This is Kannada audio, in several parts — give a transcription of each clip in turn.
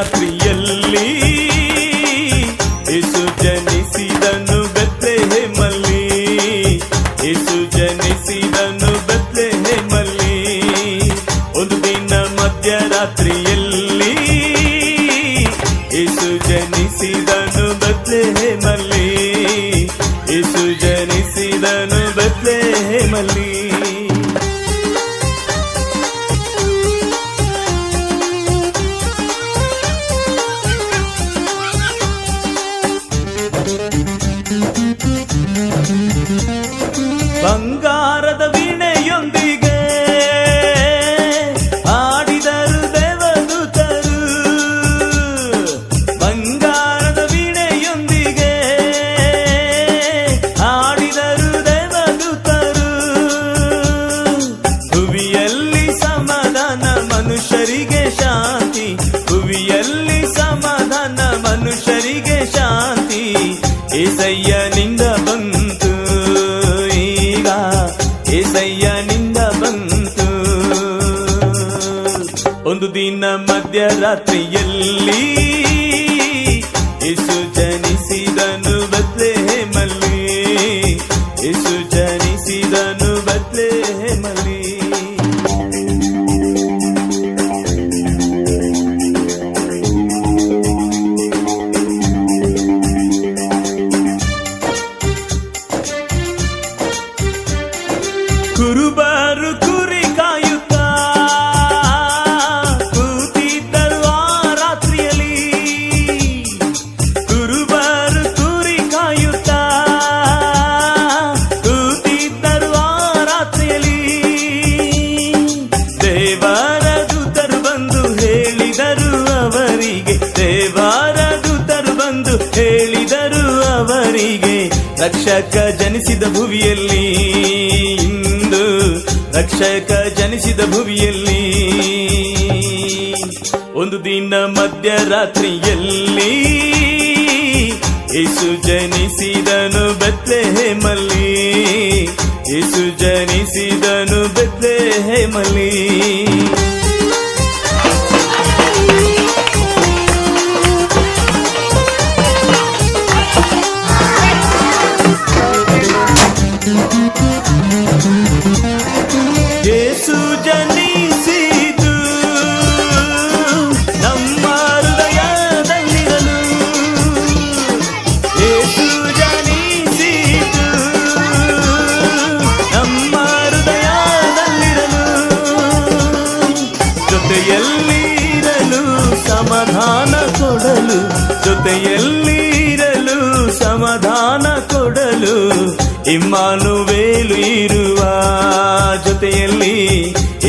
ದಿನ ಇಸು ಜನಿಸಿದನು ಜನಿಸಿದನು ಬೆತ್ಲೆಹೇಮಲ್ಲಿ. ಯೇಸು ಜನಿಸಿದನು ಬೆತ್ಲೆಹೇಮಲ್ಲಿ. ಒಂದು ದಿನ ಮಧ್ಯರಾತ್ರಿಯಲ್ಲಿ ಬಂಗಾರದ ದಿನ ಮಧ್ಯರಾತ್ರಿಯಲ್ಲಿ ರಕ್ಷಕ ಜನಿಸಿದ ಭುವಿಯಲ್ಲಿ, ಇಂದು ರಕ್ಷಕ ಜನಿಸಿದ ಭುವಿಯಲ್ಲಿ. ಒಂದು ದಿನ ಮಧ್ಯರಾತ್ರಿಯಲ್ಲಿ ಯೇಸು ಜನಿಸಿದನು ಬೆತ್ಲೆಹೇಮಲ್ಲಿ, ಯೇಸು ಜನಿಸಿದನು ಬೆತ್ಲೆಹೇಮಲ್ಲಿ. ಯೇಸು ಜೊತೆಯಲ್ಲಿರಲು ಸಮಾಧಾನ ಕೊಡಲು ಇಮ್ಮಾನುವೇಲು ಇರುವ ಜೊತೆಯಲ್ಲಿ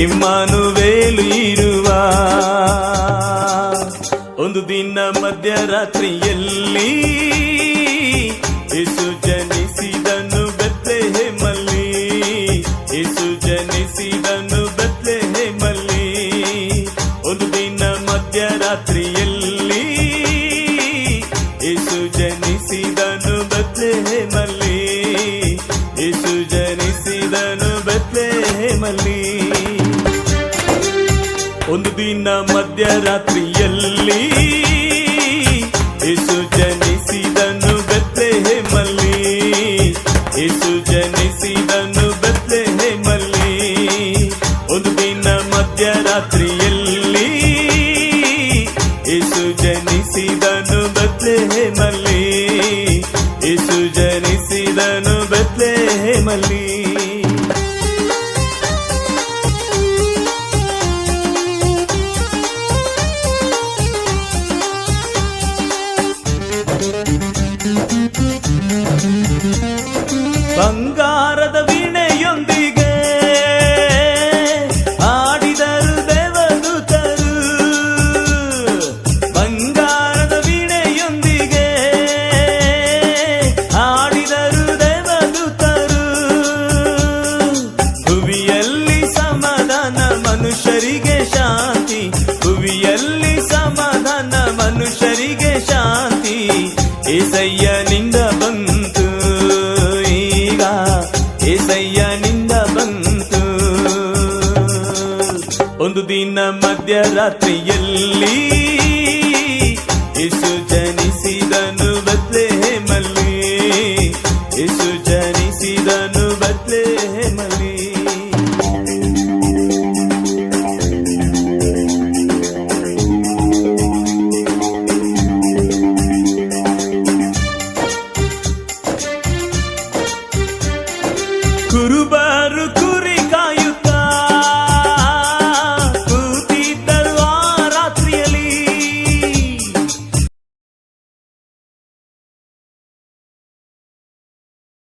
ಇಮ್ಮಾನುವೇಲು ಇರುವ ಒಂದು ದಿನ ಮಧ್ಯರಾತ್ರಿಯಲ್ಲಿ ಯೇಸು ಜನಿಸಿದನು ಬೆತ್ಲೆಹೇಮಲ್ಲಿ, ಯೇಸು ಜನಿಸಿದನು ಬೆತ್ಲೆಹೇಮಲ್ಲಿ. ಒಂದು ದಿನ ಮಧ್ಯರಾತ್ರಿಯಲ್ಲಿ ಒಂದು ದಿನ ಮಧ್ಯರಾತ್ರಿಯಲ್ಲಿ ಬಂಗಾರದ ವೀಣೆಯೊಂದಿಗೆ ಆಡಿದರು ತರು. ಬಂಗಾರದ ವೀಣೆಯೊಂದಿಗೆ ಆಡಿದರು ತರು. ಭುವಿಯಲ್ಲಿ ಸಮಾಧಾನ, ಮನುಷ್ಯರಿಗೆ ಶಾಂತಿ. ಭುವಿಯಲ್ಲಿ ಸಮಾಧಾನ, ಮನುಷ್ಯರಿಗೆ ಒಂದು ದಿನ ಮಧ್ಯರಾತ್ರಿಯಲ್ಲಿ ಯೇಸು